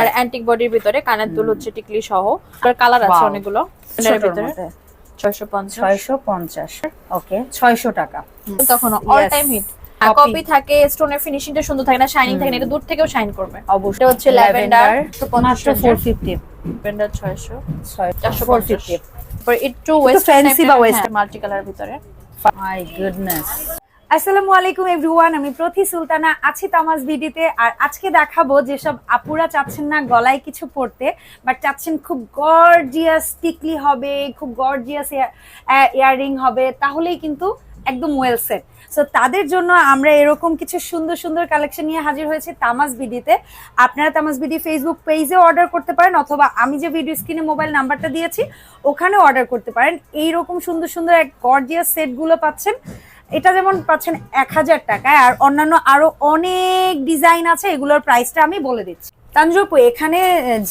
আর antique বডির ভিতরে কানের দুল হচ্ছে টিকলি সহ। আর কালার আছে অনেকগুলো। ছোটর ভিতরে? মধ্যে। ছয়শো পঞ্চাশ। ছয়শো পঞ্চাশ। ওকে ছয়শো টাকা। তখন all time hit Copy. Copy থাকে স্টোনের ফিনিশিংটা সুন্দর থাকে না শাইনিং থাকে না এটা দূর থেকেও শাইন করবে। অবশ্যই। এটা হচ্ছে ল্যাভেন্ডার মাত্র ফোর ফিফটি ল্যাভেন্ডার ছয়শো। চারশো ফোর ফিফটি তারপর একটু ওয়েস্ট fancy বা western। মাল্টি কালার ভিতরে। মাই গুডনেস আসসালামু আলাইকুম এভরিওয়ান, আমি প্রতি সুলতানা আছি তামাজ বিডিতে। আর আজকে দেখাবো যেসব আপুরা চাচ্ছেন না গলায় কিছু পরতে বাট চাচ্ছেন খুব গর্জিয়াস টিকলি হবে, খুব গর্জিয়াস ইয়াররিং হবে, তাহলেই কিন্তু একদম ওয়েল সেট সো তাদের জন্য আমরা এরকম কিছু সুন্দর সুন্দর কালেকশন নিয়ে হাজির হয়েছি তামাজ বিডিতে। আপনারা তামাজ বিডি ফেসবুক পেজে অর্ডার করতে পারেন, অথবা আমি যে ভিডিও স্ক্রিনে মোবাইল নাম্বারটা দিয়েছি ওখানে অর্ডার করতে পারেন। এইরকম সুন্দর সুন্দর এক গর্জিয়াস সেটগুলো পাচ্ছেন। এটা যেমন পাচ্ছেন এক হাজার টাকায়, আর অন্যান্য আরও অনেক ডিজাইন আছে, এগুলোর প্রাইসটা আমি বলে দিচ্ছি। তানজপু এখানে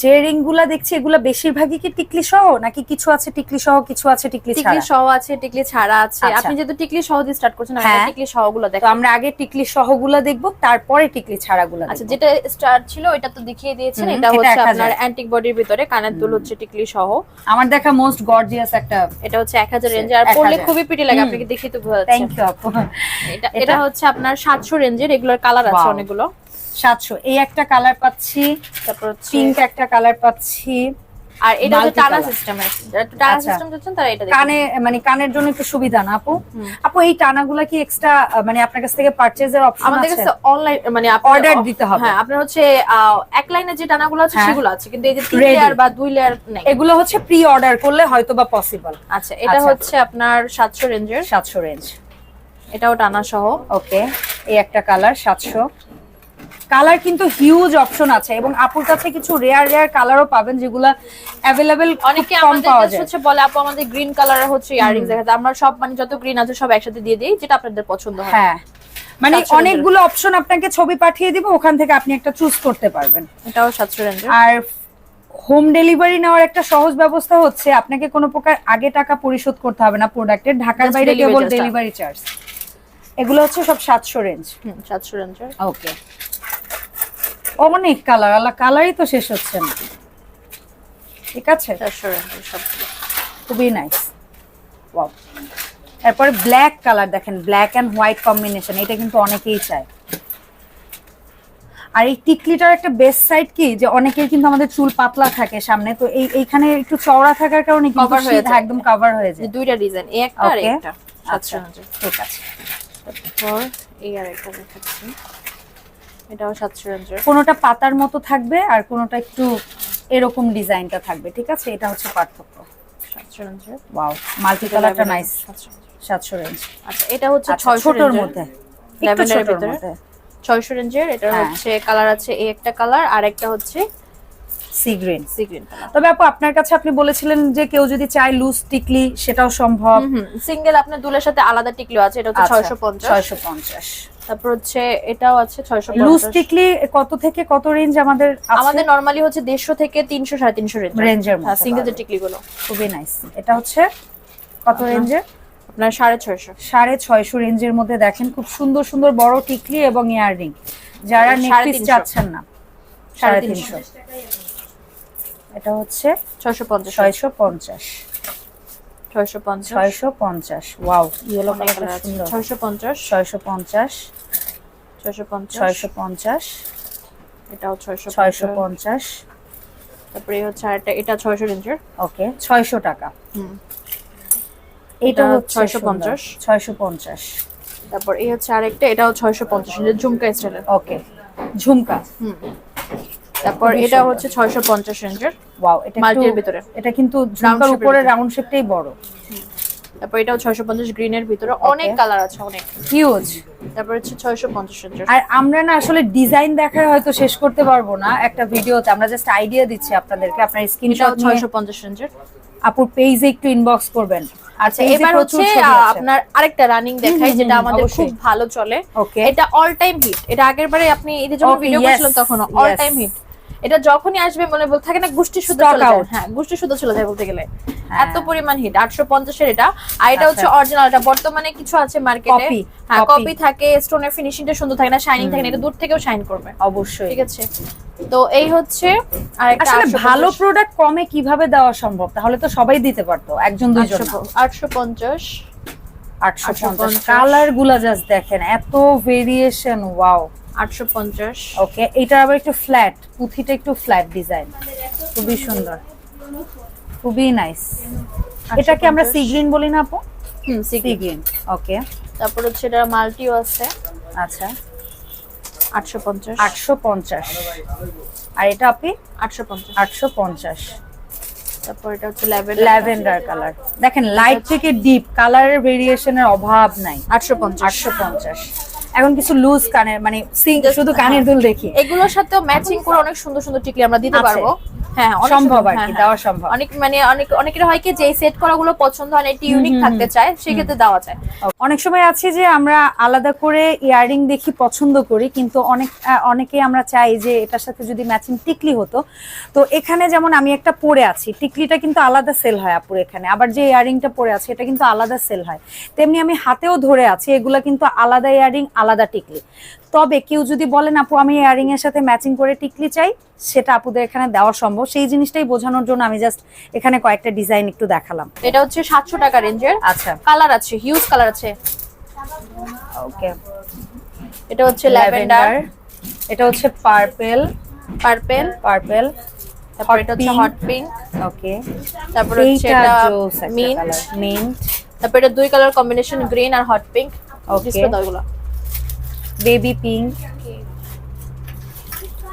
যে রিংগুলা দেখছি এগুলা বেশিরভাগই কি টিকলি সহ? নাকি কিছু আছে টিকলি সহ কিছু আছে টিকলি টিকলি সহ আছে টিকলি ছাড়া আছে। আচ্ছা। আপনি যেহেতু টিকলি সহ দিয়ে স্টার্ট করছেন আমি হ্যাঁ। টিকলি সহগুলো তো দেখো আমরা আগে টিকলি সহগুলো দেখব তারপরে টিকলি ছাড়াগুলো আচ্ছা যেটা স্টার্ট ছিল এটা তো দেখিয়ে দিয়েছেন। এটা হচ্ছে আপনার অ্যান্টিক বডির ভিতরে কানের দুল হচ্ছে টিকলি সহ। আমার দেখা মোস্ট গর্জিয়াস একটা এটা হচ্ছে এক হাজার রেঞ্জ আর 1000 পড়লে খুবই পিটি লাগে আপনাকে দেখিয়ে তো বোঝা থ্যাংক ইউ আপু। এটা এটা- এটা হচ্ছে আপনার সাতশো রেঞ্জের এগুলোর কালার আছে অনেকগুলো। সাতশো। এই একটা কালার পাচ্ছি তারপর পিঙ্ক একটা কালার পাচ্ছি। আর এটা হচ্ছে টানা color। সিস্টেমের টানা আচ্ছা। সিস্টেম যাচ্ছেন তারা এটা কানে মানে কানের জন্য একটু সুবিধা না আপু? আপু এই টানাগুলা কি এক্সট্রা মানে আপনার কাছ থেকে অপশন আমাদের কাছে অনলাইন মানে Order দিতে হবে। হ্যাঁ আপনার হচ্ছে এক লাইনে যে টানাগুলো আছে হ্যাঁ। সেগুলো আছে। কিন্তু এই যে তিন লেয়ার বা দুই লেয়ার নেই। এগুলো হচ্ছে প্রি অর্ডার করলে হয়তো বা পসিবল আচ্ছা এটা আচ্ছা। হচ্ছে আপনার সাতশো রেঞ্জের সাতশো রেঞ্জ এটাও টানা সহ ওকে এই একটা কালার সাতশো। কালার কিন্তু হিউজ অপশন আছে এবং আপুর কাছে কিছু রেয়ার রেয়ার কালারও পাবেন যেগুলো অ্যাভেলেবেল অনেকে আমাদের কাছে হচ্ছে বলে আপু আমাদের গ্রিন কালার হচ্ছে ইয়ারিং দেখাতে। আমরা সব মানে যত গ্রিন আছে সব একসাথে দিয়ে দিই যেটা আপনাদের পছন্দ হয়। হ্যাঁ। মানে অনেকগুলো অপশন আপনাকে ছবি পাঠিয়ে দিব ওখান থেকে আপনি একটা চুজ করতে পারবেন। এটাও সাতশো আর হোম ডেলিভারি নেওয়ার একটা সহজ ব্যবস্থা হচ্ছে আপনাকে কোনো প্রকার আগে টাকা পরিশোধ করতে হবে না প্রোডাক্টের ঢাকার বাইরে কেবল ডেলিভারি চার্জ এগুলো হচ্ছে সব সাতশো রেঞ্জ সাতশো রেঞ্জের ওকে অনেক কালার আল্লাহ কালারই তো শেষ হচ্ছে না। ঠিক আছে? খুবই নাইস তারপরে ব্ল্যাক কালার দেখেন ব্ল্যাক অ্যান্ড হোয়াইট কম্বিনেশন এটা কিন্তু অনেকেই চায়। আর এই টিকলিটার একটা বেস্ট সাইড কি যে অনেকের কিন্তু আমাদের চুল পাতলা থাকে সামনে তো এই এইখানে একটু চওড়া থাকার কারণে Cover হয়ে যায়। একদম কভার হয়ে যায়। দুইটা ডিজাইন এই একটা আর. একটা আচ্ছা। ঠিক আছে। তারপর এই আর একটা দেখাচ্ছি। এটাও সাতশো রেঞ্জের কোনোটা পাতার মতো থাকবে আর কোনোটা একটু এরকম ডিজাইনটা থাকবে ঠিক আছে? এটা হচ্ছে পার্থক্য। সাতশো রেঞ্জের ওয়াও মাল্টি কালারটা নাইস। সাতশো রেঞ্জ। আচ্ছা এটা হচ্ছে আচ্ছা, ছোটর মধ্যে। ল্যাভেন্ডারের ভিতরে। ছয়শো রেঞ্জের এটা হ্যাঁ। হচ্ছে কালার আছে এই একটা কালার আর একটা হচ্ছে sea green. Sea green colour তবে আপু আপনার কাছে আপনি বলেছিলেন যে কেউ যদি চায় লুজ টিকলি সেটাও সম্ভব। সিঙ্গেল আপনার দুলের সাথে আলাদা টিকলো আছে এটা হচ্ছে আচ্ছা, ছয়শো পঞ্চাশ। 650 তারপর হচ্ছে এটাও আছে ছয়শো লুজ টিকলি কত থেকে কত রেঞ্জ আমাদের আমাদের নরমালি হচ্ছে দেড়শো থেকে তিনশো সাড়ে তিনশো রেঞ্জ রেঞ্জের মধ্যে সিঙ্গেল যে টিকলি গুলো খুবই নাইস এটা হচ্ছে কত রেঞ্জের আপনার সাড়ে ছয়শো। সাড়ে ছয়শো রেঞ্জের মধ্যে দেখেন খুব সুন্দর সুন্দর বড় টিকলি এবং ইয়াররিং। যারা তিনশো। চাচ্ছেন না সাড়ে সাড়ে তিনশো। এটা হচ্ছে ছয়শো পঞ্চাশ ছয়শো পঞ্চাশ ছয়শো পঞ্চাশ ছয়শো পঞ্চাশ ওয়াও ইয়েলো। সুন্দর ছয়শো পঞ্চাশ ছয়শো পঞ্চাশ ছয়শো পঞ্চাশ ছয়শো পঞ্চাশ এটাও ছয়শো ছয়শো পঞ্চাশ পঞ্চাশ তারপরে হচ্ছে আরেকটা এটা ছয়শো রেঞ্জের ওকে ছয়শো টাকা হুম। এটা হচ্ছে 650 ছয়শো পঞ্চাশ তারপর এই হচ্ছে আরেকটা এটাও ছয়শো পঞ্চাশ ঝুমকা স্টাইলের ওকে ঝুমকা হুম তারপর এটা হচ্ছে ছয়শো পঞ্চাশ রেঞ্জের। ওয়াও এটা Multi-র ভিতরে। এটা কিন্তু ঝুমকার উপরে রাউন্ড শেপটাই বড়। তারপর এটাও ছয়শো পঞ্চাশ গ্রিনের ভিতরে। অনেক কালার আছে অনেক। হিউজ তারপর হচ্ছে ছয়শো পঞ্চাশ রেঞ্জের। আর আমরা না আসলে ডিজাইন দেখায় হয়তো শেষ করতে পারব না। একটা ভিডিওতে আমরা জাস্ট আইডিয়া দিচ্ছি আপনাদেরকে। আপনার স্ক্রিনশট নিয়ে। ছয়শো পঞ্চাশ রেঞ্জের। আপুর পেজে একটু ইনবক্স করবেন। আচ্ছা এবার হচ্ছে আপনার আরেকটা রানিং দেখাই যেটা আমাদের খুব ভালো চলে। ওকে এটা অল টাইম হিট এটা আগের বারে আপনি এদের যখন Okay, ভিডিও করেছিলেন তখন অল টাইম হিট এটা যখনই আসবে মনে বল থাকে না গোষ্ঠী শুদ্ধ চলে যায়। হ্যাঁ গোষ্ঠী শুদ্ধ চলে যায় বলতে গেলে। হ্যাঁ। এত পরিমাণ হিট আটশো পঞ্চাশের এটা। আর এটা হচ্ছে আচ্ছা। অরিজিনাল এটা। বর্তমানে কিছু আছে মার্কেটে হ্যাঁ কপি থাকে স্টোনের ফিনিশিংটা সুন্দর থাকে না শাইনিং থাকে না এটা দূর থেকেও শাইন করবে। অবশ্যই। ঠিক আছে? তো এই হচ্ছে আরেকটা আসলে ভালো প্রোডাক্ট কমে কীভাবে দেওয়া সম্ভব? তাহলে তো সবাই দিতে পারতো একজন দুইজন আটশো পঞ্চাশ আটশো পঞ্চাশ। 850 কালারগুলা জাস্ট দেখেন এত ভেরিয়েশন ওয়াও আটশো পঞ্চাশ। ওকে এটা আবার একটু ফ্ল্যাট পুঁথিটা একটু ফ্ল্যাট ডিজাইন খুবই সুন্দর। খুবই নাইস এটাকে আমরা সি গ্রিন বলি না আপু? হুম সি গ্রিন ওকে তারপর হচ্ছে এটা মাল্টিও আছে। আচ্ছা। আটশো পঞ্চাশ। আটশো পঞ্চাশ। আর এটা আপনি? আটশো পঞ্চাশ। আটশো পঞ্চাশ। তারপর এটা হচ্ছে ল্যাভেন্ডার ল্যাভেন্ডার কালার দেখেন লাইট থেকে ডিপ কালারের ভেরিয়েশনের অভাব নাই। আটশো পঞ্চাশ। আটশো পঞ্চাশ। এখন কিছু লুজ কানের মানে শুধু কানের দুল দেখি। এগুলোর সাথেও ম্যাচিং করে অনেক সুন্দর সুন্দর টিকলি আমরা দিতে পারব। হ্যাঁ সম্ভব আর হ্যাঁ, কি হ্যাঁ। দেওয়া সম্ভব। অনেক মানে অনেক অনেকের হয় কি যে সেট করা গুলো পছন্দ হয় একটু ইউনিক থাকতে চায় সেক্ষেত্রে দেওয়া যায়। অনেক সময় আছে যে আমরা আলাদা করে ইয়ারিং দেখি পছন্দ করি কিন্তু অনেক অনেকে আমরা চাই যে এটার সাথে যদি ম্যাচিং টিকলি হতো। তো এখানে যেমন আমি একটা পরে আছি টিকলিটা কিন্তু আলাদা সেল হয় আপুর এখানে আবার যে ইয়ারিংটা পরে আছে এটা কিন্তু আলাদা সেল হয়। তেমনি আমি হাতেও ধরে আছি এগুলা কিন্তু আলাদা ইয়ারিং আলাদা টিকলি। তবে কেউ যদি বলেন আপু আমি ইয়ারিং এর সাথে ম্যাচিং করে টিকলি চাই সেটা আপুদের এখানে দেওয়া সম্ভব। সেই জিনিসটাই বোঝানোর জন্য আমি জাস্ট এখানে কয়েকটা ডিজাইন একটু দেখালাম। এটা হচ্ছে সাতশো টাকা রেঞ্জের। আচ্ছা। কালার আছে হিউজ কালার আছে। ওকে এটা হচ্ছে ল্যাভেন্ডার এটা হচ্ছে পার্পেল পার্পেল পার্পেল তারপর এটা হচ্ছে হট পিঙ্ক ওকে তারপর হচ্ছে এটা মিন্ট মিন্ট তারপর এটা দুই কালার কম্বিনেশন গ্রিন আর হট পিঙ্ক এগুলো। বেবি পিঙ্ক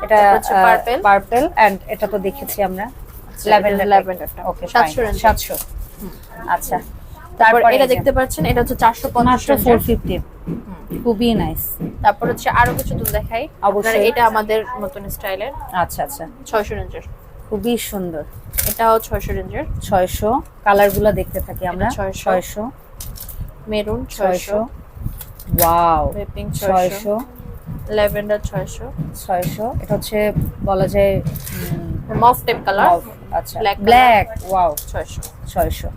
এটা purple. পার্পেল এন্ড এটা তো দেখেছি আমরা। ল্যাভেন্ডার ল্যাভেন্ডারটা ওকে 700 700 আচ্ছা। তারপর এটা দেখতে পাচ্ছেন এটা হচ্ছে চারশো মাত্র পঞ্চাশ 450 খুবই নাইস তারপর হচ্ছে আরও কিছু দুল দেখাই। অবশ্যই। এটা আমাদের নতুন স্টাইলের। আচ্ছা আচ্ছা। ছয়শো রেঞ্জের। খুবই সুন্দর। এটাও ছয়শো রেঞ্জের। 600 কালারগুলো দেখতে থাকি আমরা। এটা 600 600 মেরুন ছয়শো। 600 ওয়াও পিঙ্ক ছয়শো। 600 ল্যাভেন্ডার ছয়শো। ছয়শো। এটা হচ্ছে বলা যায় মফ টেপ কালার আচ্ছা। Black ব্ল্যাক ওয়াও ছয়শো। ছয়শো।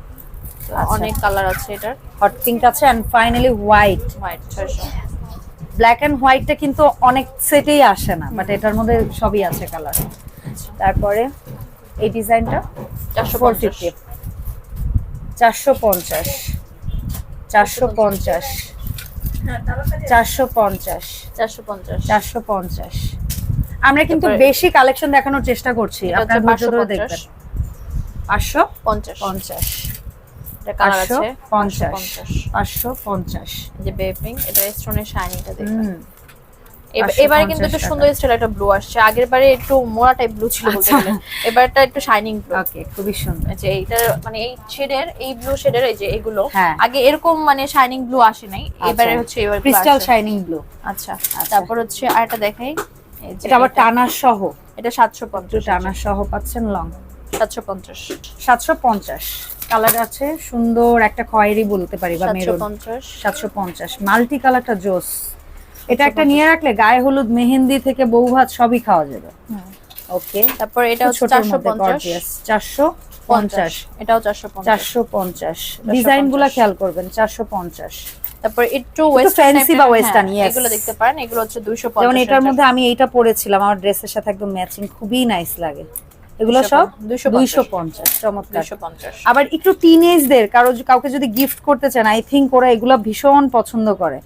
আচ্ছা। অনেক কালার আছে এটার। হট পিঙ্ক আছে এন্ড ফাইনালি হোয়াইট হোয়াইট ছয়শো। ব্ল্যাক এন্ড হোয়াইটটা কিন্তু অনেক সেটেই আসে না বাট এটার মধ্যে সবই আছে কালার তারপরে এই ডিজাইনটা চারশো ফিফটি চারশো পঞ্চাশ। চারশো পঞ্চাশ। চারশো পঞ্চাশ। চারশো পঞ্চাশ। চারশো পঞ্চাশ। আমরা কিন্তু বেশি কালেকশন দেখানোর চেষ্টা করছি। আপনার ধরে দেখবেন। পাঁচশো পঞ্চাশ। পঞ্চাশ। পাঁচশো পঞ্চাশ। পাঁচশো পঞ্চাশ। যে বেপিং এটা স্টোনের শাইনিংটা দেখবেন হুম। এবার- কিন্তু একটু সুন্দর স্টাইল একটা ব্লু আসছে। আগের বারে একটু মোড়া টাইপ ব্লু ছিল বলতে আচ্ছা। গেলে। এবারটা একটু শাইনিং ব্লু ওকে খুবই সুন্দর। যে এইটার মানে এই শেডের এই ব্লু শেডের এই যে এগুলো হ্যাঁ। আগে এরকম মানে শাইনিং ব্লু আসে নাই। এবারে হচ্ছে এবার ক্রিস্টাল শাইনিং ব্লু আচ্ছা তারপর হচ্ছে আরেকটা দেখাই। এটা আবার টানার সহ। এটা সাতশো একটু পঞ্চাশ টানার সহ পাচ্ছেন লং সাতশো পঞ্চাশ। সাতশো পঞ্চাশ। কালার আছে সুন্দর একটা খয়েরি বলতে পারি বা মেরুন। পঞ্চাশ। সাতশো পঞ্চাশ। মাল্টি কালারটা জোস। এটা একটা নিয়ে রাখলে গায়ে হলুদ মেহেন্দি থেকে বউ ভাত সবই খাওয়া যাবে। ওকে তারপর এটা হচ্ছে চারশো পঞ্চাশ। চারশো পঞ্চাশ। এটাও চারশো চারশো পঞ্চাশ। ডিজাইনগুলা খেয়াল করবেন চারশো পঞ্চাশ। তারপর একটু ওয়েস্টার্ন fancy বা western, yes. এগুলো দেখতে পারেন এগুলো হচ্ছে দুইশো যেমন এটার মধ্যে আমি এইটা পরেছিলাম আমার ড্রেসের সাথে একদম ম্যাচিং খুবই নাইস লাগে। এগুলো সব 250 দুইশো পঞ্চাশ। চমৎকার। দুইশো পঞ্চাশ। আবার একটু টিনেজদের কারও কাউকে যদি গিফট করতে চান আই থিঙ্ক ওরা এগুলো ভীষণ পছন্দ করে।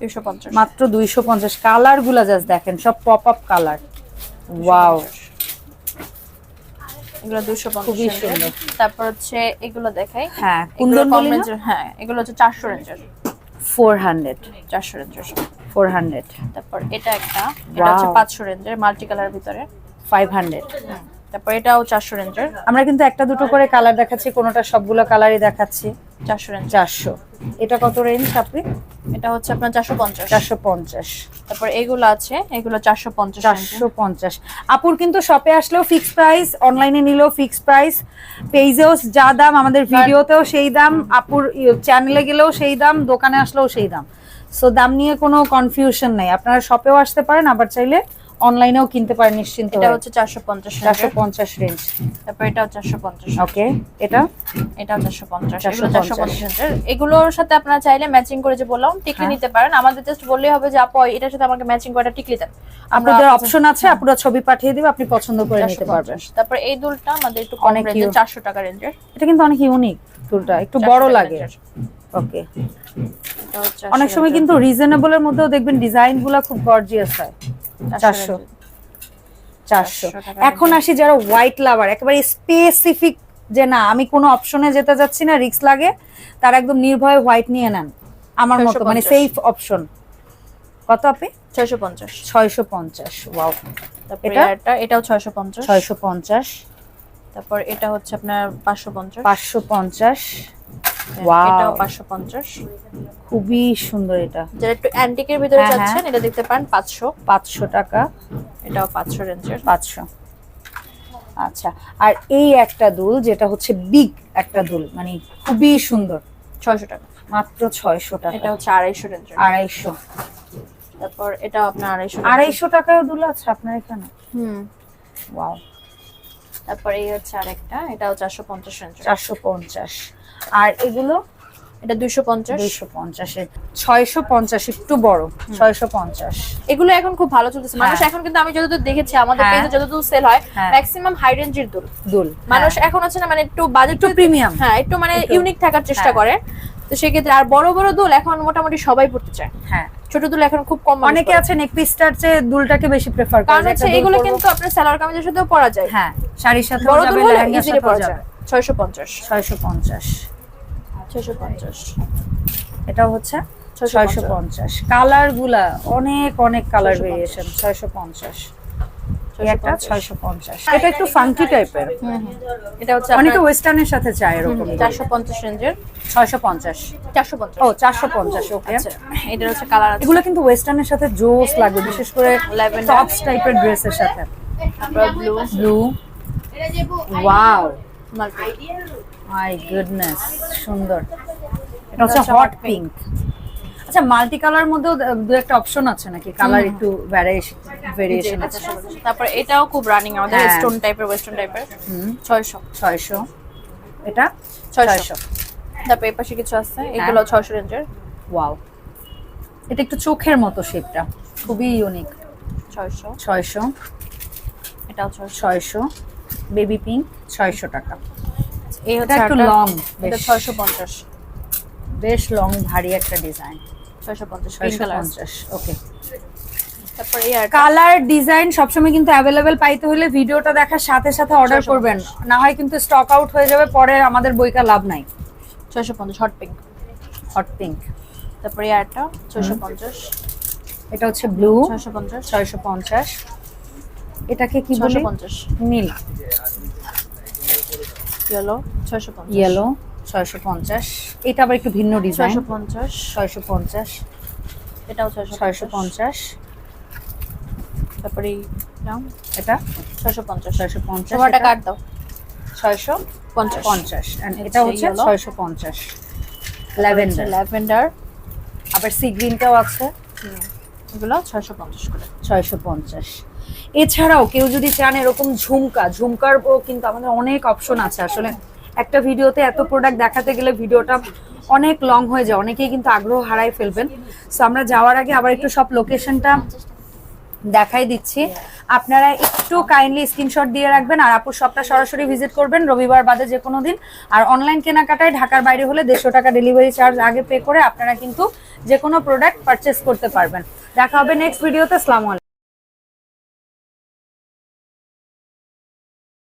দুইশো পঞ্চাশ। মাত্র দুইশো পঞ্চাশ। কালারগুলা জাস্ট দেখেন সব পপ আপ কালার। ওয়াও এগুলো দুশো খুবই সুন্দর। তারপর হচ্ছে এগুলো দেখাই। হ্যাঁ কুন্দন বলি হ্যাঁ এগুলো হচ্ছে চারশো রেঞ্জের। ফোর হান্ড্রেড চারশো রেঞ্জের। ফোর হান্ড্রেড তারপর এটা একটা এটা হচ্ছে Wow. পাঁচশো রেঞ্জের মাল্টি কালার ভিতরে। ফাইভ হান্ড্রেড তারপর এটাও চারশো রেঞ্জের। আমরা কিন্তু একটা দুটো করে কালার দেখাচ্ছি কোনোটা সবগুলো কালারই দেখাচ্ছি। চারশো রেঞ্জ চারশো। এটা কত রেঞ্জ আপনি? এটা হচ্ছে আপনার চারশো পঞ্চাশ। চারশো পঞ্চাশ। তারপর এগুলো আছে এগুলো চারশো পঞ্চাশ চারশো পঞ্চাশ। আপুর কিন্তু শপে আসলেও ফিক্স প্রাইস অনলাইনে নিলেও ফিক্স প্রাইস পেজেও যা দাম আমাদের ভিডিওতেও সেই দাম আপুর চ্যানেলে গেলেও সেই দাম দোকানে আসলেও সেই দাম। সো দাম নিয়ে কোনো কনফিউশন নেই। আপনারা শপেও আসতে পারেন আবার চাইলে অনলাইনেও কিনতে পারেন নিশ্চিন্ত এটা হচ্ছে চারশো পঞ্চাশ চারশো পঞ্চাশ রেঞ্জ তারপর এটাও চারশো পঞ্চাশ ওকে এটা? এটাও চারশো পঞ্চাশ। 450 এগুলো চারশো পঞ্চাশ। এগুলোর সাথে আপনারা চাইলে ম্যাচিং করে যে বললাম টিকলি হ্যাঁ। নিতে পারেন। আমাদের জাস্ট বললেই হবে যে আপু এটার সাথে আমাকে ম্যাচিং করে টিকলি দেন। আপনাদের অপশন আছে আপনারা ছবি পাঠিয়ে দিবে আপনি পছন্দ করে নিতে পারবেন। তারপর এই দুলটা আমাদের একটু অনেক রেঞ্জে cute। চারশো টাকা রেঞ্জের এটা কিন্তু অনেক ইউনিক দুলটা একটু বড় লাগে। ওকে অনেক সময় কিন্তু রিজনেবল এর মধ্যেও দেখবেন ডিজাইনগুলা খুব গর্জিয়াস হয়। চারশো চারশো। এখন আসি যারা হোয়াইট লাভার একেবারে স্পেসিফিক যে না আমি কোনো অপশনে যেতে যাচ্ছি না রিক্স লাগে তারা একদম নির্ভয়ে হোয়াইট নিয়ে নেন। আমার মতো মানে 650 সেফ অপশন কত আপনি? ছয়শো পঞ্চাশ। ছয়শো পঞ্চাশ ওয়াও তারপর এটা? এটা এটাও ছয়শো পঞ্চাশ। ছয়শো পঞ্চাশ। তারপর এটা হচ্ছে আপনার পাঁচশো পঞ্চাশ। পাঁচশো পঞ্চাশ। এটাও ওয়াও পাঁচশো পঞ্চাশ। খুবই সুন্দর এটা। যারা একটু অ্যান্টিকের ভিতরে হ্যাঁ, যাচ্ছেন এটা দেখতে পান পাঁচশো। পাঁচশো টাকা। এটাও পাঁচশো রেঞ্জের পাঁচশো। আচ্ছা আর এই একটা দুল যেটা হচ্ছে বিগ একটা দুল মানে খুবই সুন্দর। ছয়শো টাকা। মাত্র ছয়শো টাকা। এটা হচ্ছে আড়াইশো রেঞ্জের আড়াইশো। তারপর এটাও আপনার আড়াইশো। আড়াইশো টাকায় দুল আছে আপনার এখানে? হুম। ওয়াও তারপর এই হচ্ছে আরেকটা এটাও চারশো পঞ্চাশ চারশো পঞ্চাশ। আর এগুলো এটা দুইশো পঞ্চাশ। দুইশো ছয়শো পঞ্চাশ একটু বড়। ছয়শো পঞ্চাশ। এগুলো এখন খুব ভালো চলতেছে। মানুষ হ্যাঁ। এখন কিন্তু আমি যতদূর দেখেছি আমাদের হ্যাঁ। পেজে যতদূর সেল হয়। ম্যাক্সিমাম হাই রেঞ্জের দুল। দুল মানুষ হ্যাঁ। এখন হচ্ছে না মানে একটু বাজেট একটু প্রিমিয়াম হ্যাঁ একটু মানে ইউনিক থাকার চেষ্টা। করে। তো সেক্ষেত্রে আর বড় বড় দুল এখন মোটামুটি সবাই পড়তে চায়। হ্যাঁ। ছোট দুল এখন খুব কম অনেকে আছে নেক পিসটার চেয়ে দুলটাকে বেশি প্রেফার করে কারণ হচ্ছে এগুলো কিন্তু আপনার সালোয়ার কামিজের সাথেও পরা যায়। হ্যাঁ শাড়ির সাথে বড় দুল হলে ইজিলি পরা যায়। ছয়শো পঞ্চাশ। ছয়শো পঞ্চাশ। ছয়শো পঞ্চাশ। এটা হচ্ছে ছয়শো পঞ্চাশ। কালারগুলা অনেক অনেক কালার ভেরিয়েশন ছয়শো পঞ্চাশ। এই 650 একটা ছয়শো পঞ্চাশ। এটা একটু ফাঙ্কি টাইপের হুম, হুম। এটা হচ্ছে অনেকে ওয়েস্টার্নের সাথে চায় এরকম চারশো পঞ্চাশ রেঞ্জের। ছয়শো পঞ্চাশ। চারশো পঞ্চাশ। ও চারশো পঞ্চাশ ওকে আচ্ছা। এটার হচ্ছে কালার এগুলো কিন্তু ওয়েস্টার্নের সাথে জোস লাগবে বিশেষ করে. টপস টাইপের ড্রেসের সাথে। Blue blue wow my goodness সুন্দর। এটা হচ্ছে হট পিঙ্ক আচ্ছা মাল্টি কালার মধ্যেও দু একটা অপশন আছে নাকি? কালার একটু ভ্যারিয়েশন ভেরিয়েশন আছে তারপর এটাও খুব রানিং আমাদের হ্যাঁ। স্টোন টাইপের ওয়েস্টার্ন টাইপের হুম। ছয়শো। ছয়শো। এটা? ছয়শো। ছয়শো। তারপর এই পাশে কিছু আছে। এগুলো ছয়শো রেঞ্জের। ওয়াও এটা একটু চোখের মতো শেপটা খুবই ইউনিক ছয়শো। ছয়শো। এটাও ছয়শো। ছয়শো। বেবি পিঙ্ক ছয়শো টাকা। এটা একটু লং এটা ছয়শো পঞ্চাশ। বেশ লং ভারী একটা ডিজাইন ছয়শো পঞ্চাশ ছয়শো কালার পঞ্চাশ ওকে কালার ডিজাইন সবসময় কিন্তু অ্যাভেলেবেল পাইতে হলে ভিডিওটা দেখার সাথে সাথে অর্ডার করবেন। না হয় কিন্তু স্টক আউট হয়ে যাবে পরে আমাদের বইকা লাভ নাই। ছয়শো পঞ্চাশ হট পিঙ্ক হট পিঙ্ক তারপর আরটা ছয়শো পঞ্চাশ। এটা হচ্ছে ব্লু ছয়শো পঞ্চাশ। ছয়শো পঞ্চাশ। এটাকে কি বলে নীল ইয়েলো ছয়শো পঞ্চাশ ইয়েলো ছয়শো পঞ্চাশ এটা আবার একটু ভিন্ন ডিজাইন ছয়শো পঞ্চাশ ছয়শো পঞ্চাশ এটাও ছয়শো পঞ্চাশ তারপরে এটা ছয়শো পঞ্চাশ ছয়শো পঞ্চাশ কাট দাও ছয়শো পঞ্চাশ পঞ্চাশ এটা হচ্ছে। ছয়শো পঞ্চাশ ল্যাভেন্ডার ল্যাভেন্ডার আবার সি গ্রিনটাও আছে এগুলো ছয়শো পঞ্চাশ করে ছয়শো পঞ্চাশ এছাড়াও কেউ যদি চান এরকম ঝুমকা ঝুমকার কিন্তু আমাদের অনেক অপশন আছে। আসলে একটা ভিডিওতে এত প্রোডাক্ট দেখাতে গেলে ভিডিওটা অনেক লং হয়ে যায়, অনেকেই কিন্তু আগ্রহ হারাই ফেলবেন। সো আমরা যাওয়ার আগে আবার একটু সব লোকেশনটা দেখাই দিচ্ছি। আপনারা একটু কাইন্ডলি স্ক্রিনশট দিয়ে রাখবেন আর আপুর সবটা সরাসরি ভিজিট করবেন রবিবার বাদে যে কোনো দিন। আর অনলাইন কেনাকাটায় ঢাকার বাইরে হলে দেড়শো টাকা ডেলিভারি চার্জ আগে পে করে আপনারা কিন্তু যে কোনো প্রোডাক্ট পারচেস করতে পারবেন। দেখা হবে নেক্সট ভিডিওতে আলাইকুম।